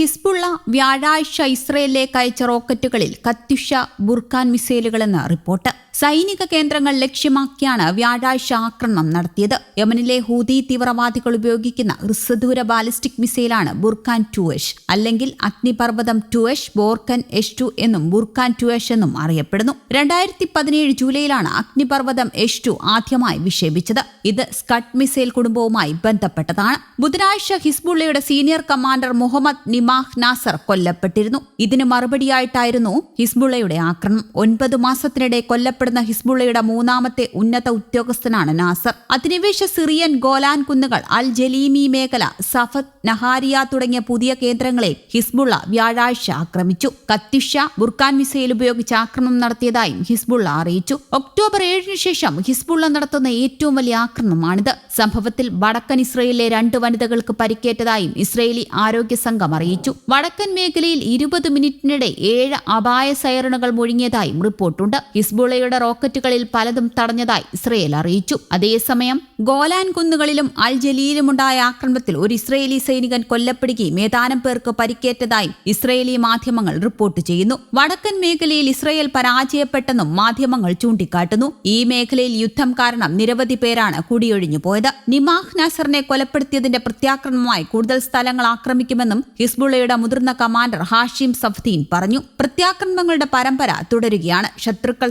Hezbollah വ്യാഴാഴ്ച ഇസ്രയേലിലേക്ക് അയച്ച റോക്കറ്റുകളിൽ കത്യുഷ ബുർഖാൻ മിസൈലുകളെന്ന് report. സൈനിക കേന്ദ്രങ്ങൾ ലക്ഷ്യമാക്കിയാണ് വ്യാഴാഴ്ച ആക്രമണം നടത്തിയത്. യമനിലെ ഹൂതി തീവ്രവാദികൾ ഉപയോഗിക്കുന്ന ഹ്രസ്വദൂര ബാലിസ്റ്റിക് മിസൈലാണ് ബുർഖാൻ ടു എഷ് അല്ലെങ്കിൽ അഗ്നിപർവതം ടു എഷ് ബോർഖൻ എഷ് ടു എന്നും ബുർഖാൻ ടു എഷ് എന്നും അറിയപ്പെടുന്നു. രണ്ടായിരത്തി പതിനേഴ് ജൂലൈയിലാണ് അഗ്നിപർവതം എഷ് ടു ആദ്യമായി വിക്ഷേപിച്ചത്. ഇത് സ്കട്ട് മിസൈൽ കുടുംബവുമായി ബന്ധപ്പെട്ടതാണ്. ബുധനാഴ്ച ഹിസ്ബുള്ളയുടെ senior commander Muhammad Nimah Nasser കൊല്ലപ്പെട്ടിരുന്നു. ഇതിന് മറുപടിയായിട്ടായിരുന്നു ഹിസ്ബുള്ളയുടെ ആക്രമണം. ഒൻപത് മാസത്തിനിടെ കൊല്ലപ്പെടുന്ന ഹിസ്ബുള്ളയുടെ മൂന്നാമത്തെ ഉന്നത ഉദ്യോഗസ്ഥനാണ് നാസർ. അധിനിവേശ സിറിയൻ ഗോലാൻ കുന്നുകൾ അൽ ജലീമി മേഖല സഫത് നഹാരിയ തുടങ്ങിയ പുതിയ കേന്ദ്രങ്ങളെ ഹിസ്ബുള്ള വ്യാഴാഴ്ച ആക്രമിച്ചു. കത്തിഷ ബുർഖാൻ മിസൈൽ ഉപയോഗിച്ച് ആക്രമണം നടത്തിയതായും ഹിസ്ബുള്ള അറിയിച്ചു. ഒക്ടോബർ ഏഴിന് ശേഷം ഹിസ്ബുള്ള നടത്തുന്ന ഏറ്റവും വലിയ ആക്രമണമാണിത്. സംഭവത്തിൽ വടക്കൻ ഇസ്രയേലിലെ രണ്ട് വനിതകൾക്ക് പരിക്കേറ്റതായും ഇസ്രയേലി ആരോഗ്യ സംഘം അറിയിച്ചു. വടക്കൻ മേഖലയിൽ ഇരുപത് മിനിറ്റിനിടെ ഏഴ് അപായ സൈറണുകൾ മുഴങ്ങിയതായും റിപ്പോർട്ടുണ്ട്. ഹിസ്ബുള്ളയുടെ റോക്കറ്റുകളിൽ പലതും തടഞ്ഞതായി ഇസ്രയേൽ അറിയിച്ചു. അതേസമയം ഗോലാൻ കുന്നുകളിലും അൽ ജലീലുമുണ്ടായ ആക്രമണത്തിൽ ഒരു ഇസ്രയേലി സൈനികൻ കൊല്ലപ്പെടുകയും ഏതാനും പേർക്ക് പരിക്കേറ്റതായും ഇസ്രയേലി മാധ്യമങ്ങൾ റിപ്പോർട്ട് ചെയ്യുന്നു. വടക്കൻ മേഖലയിൽ ഇസ്രയേൽ പരാജയപ്പെട്ടെന്നും മാധ്യമങ്ങൾ ചൂണ്ടിക്കാട്ടുന്നു. ഈ മേഖലയിൽ യുദ്ധം കാരണം നിരവധി പേരാണ് കുടിയൊഴിഞ്ഞു പോയത്. നിമാഹ് നസറിനെ കൊലപ്പെടുത്തിയതിന്റെ പ്രത്യാക്രമണമായി കൂടുതൽ സ്ഥലങ്ങൾ ആക്രമിക്കുമെന്നും ഹിസ്ബുള്ളയുടെ മുതിർന്ന കമാൻഡർ ഹാഷിം സഫ്ദീൻ പറഞ്ഞു. പ്രത്യാക്രമണങ്ങളുടെ പരമ്പര തുടരുകയാണ്. ശത്രുക്കൾ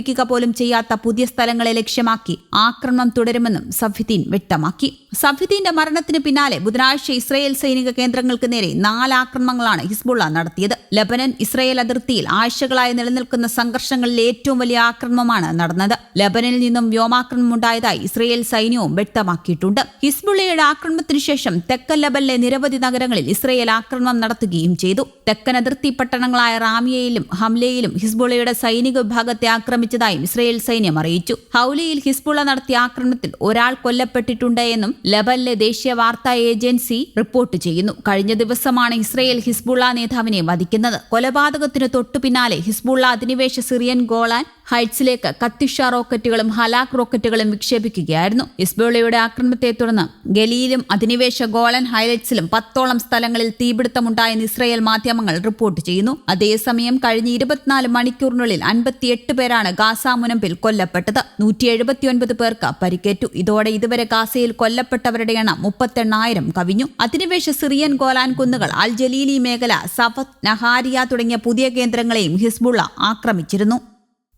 സങ്കല്പിക്കുക പോലും ചെയ്യാത്ത പുതിയ സ്ഥലങ്ങളെ ലക്ഷ്യമാക്കി ആക്രമണം തുടരുമെന്നും സഫിദ്ദീൻ വ്യക്തമാക്കി. സഫിദ്ദീന്റെ മരണത്തിന് പിന്നാലെ ബുധനാഴ്ച ഇസ്രയേൽ സൈനിക കേന്ദ്രങ്ങൾക്ക് നേരെ നാല് ആക്രമണങ്ങളാണ് ഹിസ്ബുള്ള നടത്തിയത്. ലബനൻ ഇസ്രയേൽ അതിർത്തിയിൽ ആഴ്ചകളായി നിലനിൽക്കുന്ന സംഘർഷങ്ങളിൽ ഏറ്റവും വലിയ ആക്രമണമാണ് നടന്നത്. ലബനനിൽ നിന്നും വ്യോമാക്രമണം ഉണ്ടായതായി ഇസ്രയേൽ സൈന്യവും വ്യക്തമാക്കിയിട്ടുണ്ട്. ഹിസ്ബുള്ളയുടെ ആക്രമണത്തിന് ശേഷം തെക്കൻ ലബനിലെ നിരവധി നഗരങ്ങളിൽ ഇസ്രയേൽ ആക്രമണം നടത്തുകയും ചെയ്തു. തെക്കൻ അതിർത്തി പട്ടണങ്ങളായ റാമിയയിലും ഹംലയിലും ഹിസ്ബുള്ളയുടെ സൈനിക വിഭാഗത്തെ ആക്രമിച്ചതായും ഇസ്രയേൽ സൈന്യം അറിയിച്ചു. ഹൌലിയിൽ ഹിസ്ബുള്ള നടത്തിയ ആക്രമണത്തിൽ ഒരാൾ കൊല്ലപ്പെട്ടിട്ടുണ്ട് എന്നും ലബനിലെ ദേശീയ വാർത്താ ഏജൻസി റിപ്പോർട്ട് ചെയ്യുന്നു. കഴിഞ്ഞ ദിവസമാണ് ഇസ്രയേൽ ഹിസ്ബുള്ള നേതാവിനെ വധിക്കുന്നത്. കൊലപാതകത്തിന് തൊട്ടു പിന്നാലെ ഹിസ്ബുള്ള അധിനിവേശ സിറിയൻ ഗോളാൻ ഹൈറ്റ്സിലേക്ക് കത്തിഷ റോക്കറ്റുകളും ഹലാക്ക് റോക്കറ്റുകളും വിക്ഷേപിക്കുകയായിരുന്നു. ഇസ്ബോളയുടെ ആക്രമണത്തെ തുടർന്ന് ഗലിയിലും അധിനിവേശ ഗോളൻ ഹൈലൈറ്റ്സിലും പത്തോളം സ്ഥലങ്ങളിൽ തീപിടുത്തമുണ്ടായെന്ന് ഇസ്രയേൽ മാധ്യമങ്ങൾ റിപ്പോർട്ട് ചെയ്യുന്നു. അതേസമയം കഴിഞ്ഞ ഇരുപത്തിനാല് മണിക്കൂറിനുള്ളിൽ അൻപത്തിയെട്ട് പേരാണ് ഗാസ മുനമ്പിൽ കൊല്ലപ്പെട്ടത്. നൂറ്റി എഴുപത്തിയൊൻപത് പേർക്ക് പരിക്കേറ്റു. ഇതോടെ ഇതുവരെ ഗാസയിൽ കൊല്ലപ്പെട്ടവരുടെ എണ്ണം മുപ്പത്തെണ്ണായിരം കവിഞ്ഞു. അധിനിവേശ സിറിയൻ ഗോലാൻ കുന്നുകൾ അൽ ജലീലി മേഖല സഫത്ത് നഹാരിയ തുടങ്ങിയ പുതിയ കേന്ദ്രങ്ങളെയും ഹിസ്ബുള്ള ആക്രമിച്ചിരുന്നു.